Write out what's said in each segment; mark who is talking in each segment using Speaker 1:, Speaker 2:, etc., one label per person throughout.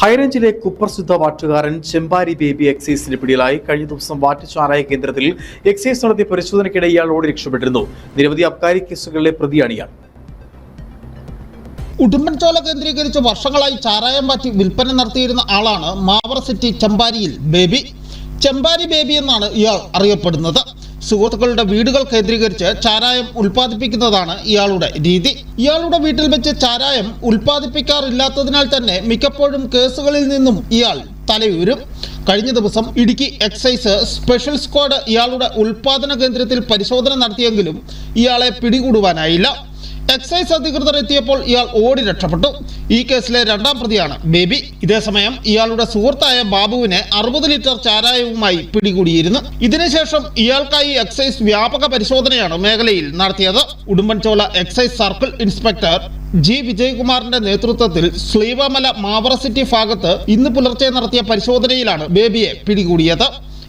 Speaker 1: ഹൈറേഞ്ചിലെ കുപ്രസിദ്ധ വാട്ടുകാരൻ ചെമ്പാരി ബേബി എക്സൈസിന് പിടിയിലായി. കഴിഞ്ഞ ദിവസം വാറ്റുചാരായ കേന്ദ്രത്തിൽ എക്സൈസ് നടത്തിയ പരിശോധനയ്ക്കിടെ ഇയാൾ ഓടി രക്ഷപ്പെട്ടിരുന്നു. നിരവധി അബ്കാരി കേസുകളിലെ പ്രതിയാണ് ഇയാൾ.
Speaker 2: ഉടുമ്പൻചോല കേന്ദ്രീകരിച്ച് വർഷങ്ങളായി ചാരായം പാറ്റി വിൽപ്പന നടത്തിയിരുന്ന ആളാണ് മാവർ സിറ്റി ചെമ്പാരിയിൽ ബേബി. ചെമ്പാരി ബേബി എന്നാണ് ഇയാൾ അറിയപ്പെടുന്നത്. സുഹൃത്തുക്കളുടെ വീടുകൾ കേന്ദ്രീകരിച്ച് ചാരായം ഉൽപ്പാദിപ്പിക്കുന്നതാണ് ഇയാളുടെ രീതി. ഇയാളുടെ വീട്ടിൽ വെച്ച് ചാരായം ഉൽപ്പാദിപ്പിക്കാറില്ലാത്തതിനാൽ തന്നെ മിക്കപ്പോഴും കേസുകളിൽ നിന്നും ഇയാൾ തലയൂരും കഴിഞ്ഞ ദിവസം ഇടുക്കി എക്സൈസ് സ്പെഷ്യൽ സ്ക്വാഡ് ഇയാളുടെ ഉൽപാദന കേന്ദ്രത്തിൽ പരിശോധന നടത്തിയെങ്കിലും ഇയാളെ പിടികൂടുവാനായില്ല. എക്സൈസ് അധികൃതർ എത്തിയപ്പോൾ ഇയാൾ ഓടി രക്ഷപ്പെട്ടു. ഈ കേസിലെ രണ്ടാം പ്രതിയാണ് ബേബി. ഇതേസമയം ഇയാളുടെ സുഹൃത്തായ ബാബുവിനെ അറുപത് ലിറ്റർ ചാരായവുമായി പിടികൂടിയിരുന്നു. ഇതിനുശേഷം ഇയാൾക്കായി എക്സൈസ് വ്യാപക പരിശോധനയാണ് മേഖലയിൽ നടത്തിയത്. Udumbanchola excise circle inspector G വിജയകുമാറിന്റെ നേതൃത്വത്തിൽ സ്ലീവമല മാവറ സിറ്റി ഭാഗത്ത് ഇന്ന് പുലർച്ചെ നടത്തിയ പരിശോധനയിലാണ് ബേബിയെ പിടികൂടിയത്.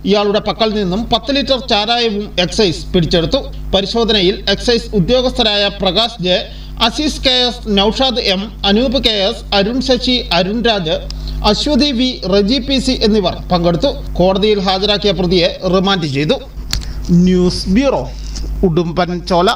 Speaker 2: ഇയാളുടെ പക്കൽ നിന്നും പത്ത് ലിറ്റർ ചാരായവും എക്സൈസ് പിടിച്ചെടുത്തു. പരിശോധനയിൽ excise ഉദ്യോഗസ്ഥരായ Prakash J Aziz K S Naushad M Anoop K S Arun Sasi Arun Raj Aswathy V Reji P C എന്നിവർ പങ്കെടുത്തു. കോടതിയിൽ ഹാജരാക്കിയ പ്രതിയെ റിമാൻഡ് ചെയ്തു. News bureau Udumbanchola.